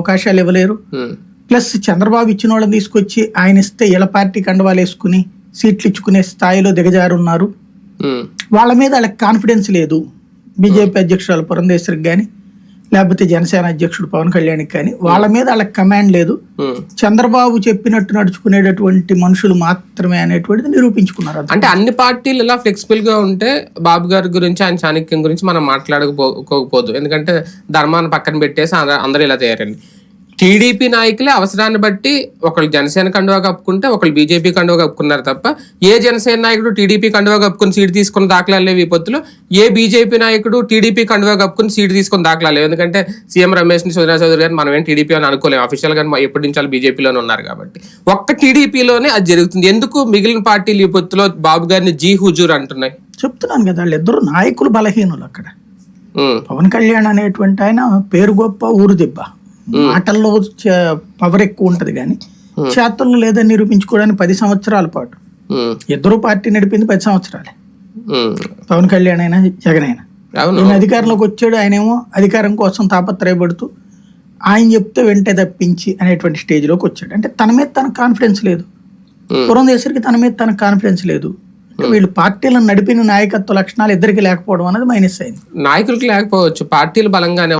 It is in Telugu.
అవకాశాలు ఇవ్వలేరు. ప్లస్ చంద్రబాబు ఇచ్చిన వాళ్ళని తీసుకొచ్చి ఆయన ఇస్తే ఇళ్ళ పార్టీ కండవాలు వేసుకుని సీట్లు ఇచ్చుకునే స్థాయిలో దిగజారున్నారు. వాళ్ళ మీద వాళ్ళకి కాన్ఫిడెన్స్ లేదు. బీజేపీ అధ్యక్షురాలు పురంధేశ్వరికి కానీ లేకపోతే జనసేన అధ్యక్షుడు పవన్ కళ్యాణ్కి కానీ వాళ్ళ మీద వాళ్ళకి కమాండ్ లేదు. చంద్రబాబు చెప్పినట్టు నడుచుకునేటటువంటి మనుషులు మాత్రమే అనేటువంటిది నిరూపించుకున్నారు. అంటే అన్ని పార్టీలు ఇలా ఫ్లెక్సిబుల్గా ఉంటే బాబు గారి గురించి ఆయన చాణక్యం గురించి మనం మాట్లాడకపోకపోదు ఎందుకంటే ధర్మాన్ని పక్కన పెట్టేసి అంద- అందరూ ఇలా తయారండి టీడీపీ నాయకులే అవసరాన్ని బట్టి ఒకళ్ళు జనసేన కండువా కప్పుకుంటే ఒకళ్ళు బీజేపీ కండువా కప్పుకున్నారు తప్ప ఏ జనసేన నాయకుడు టీడీపీ కండువా కప్పుకుని సీటు తీసుకున్న దాఖలాలు లేవు ఈ పొత్తులో. ఏ బీజేపీ నాయకుడు టీడీపీ కండువా కప్పుకుని సీటు తీసుకున్న దాఖలాలు లేవు. ఎందుకంటే సీఎం రమేష్ని సుధీర్ చౌదరి గారు మనం ఏం టీడీపీ అని అనుకోలేము. అఫీషియల్గా ఎప్పటి నుంచి వాళ్ళు బీజేపీలోనే ఉన్నారు కాబట్టి. ఒక్క టీడీపీలోనే అది జరుగుతుంది. ఎందుకు మిగిలిన పార్టీలు ఈ పొత్తులో బాబు గారిని జీ హుజూర్ అంటున్నాయి? చెప్తున్నాను కదా వాళ్ళిద్దరు నాయకులు బలహీనులు అక్కడ. పవన్ కళ్యాణ్ అనేటువంటి ఆయన పేరు గొప్ప ఊరు దెబ్బ. మాటల్లో పవర్ ఎక్కువ ఉంటది కానీ చేతల్లో లేదని నిరూపించుకోవడానికి పది సంవత్సరాల పాటు. ఇద్దరు పార్టీ నడిపింది పది సంవత్సరాలే. పవన్ కళ్యాణ్ అయినా జగన్ అయినా. ఈయన అధికారంలోకి వచ్చాడు ఆయనేమో అధికారం కోసం తాపత్రయపడుతూ ఆయన చెప్తే వెంటే తప్పించి అనేటువంటి స్టేజ్లోకి వచ్చాడు. అంటే తన మీద తన కాన్ఫిడెన్స్ లేదు. పురంధేశ్వరికి తన మీద తన కాన్ఫిడెన్స్ లేదు. వీళ్ళు పార్టీలను నడిపిన నాయకత్వ లక్షణాలు ఇద్దరికి లేకపోవడం అనేది మైనస్ అయింది. నాయకులకు లేకపోవచ్చు పార్టీలు బలంగానే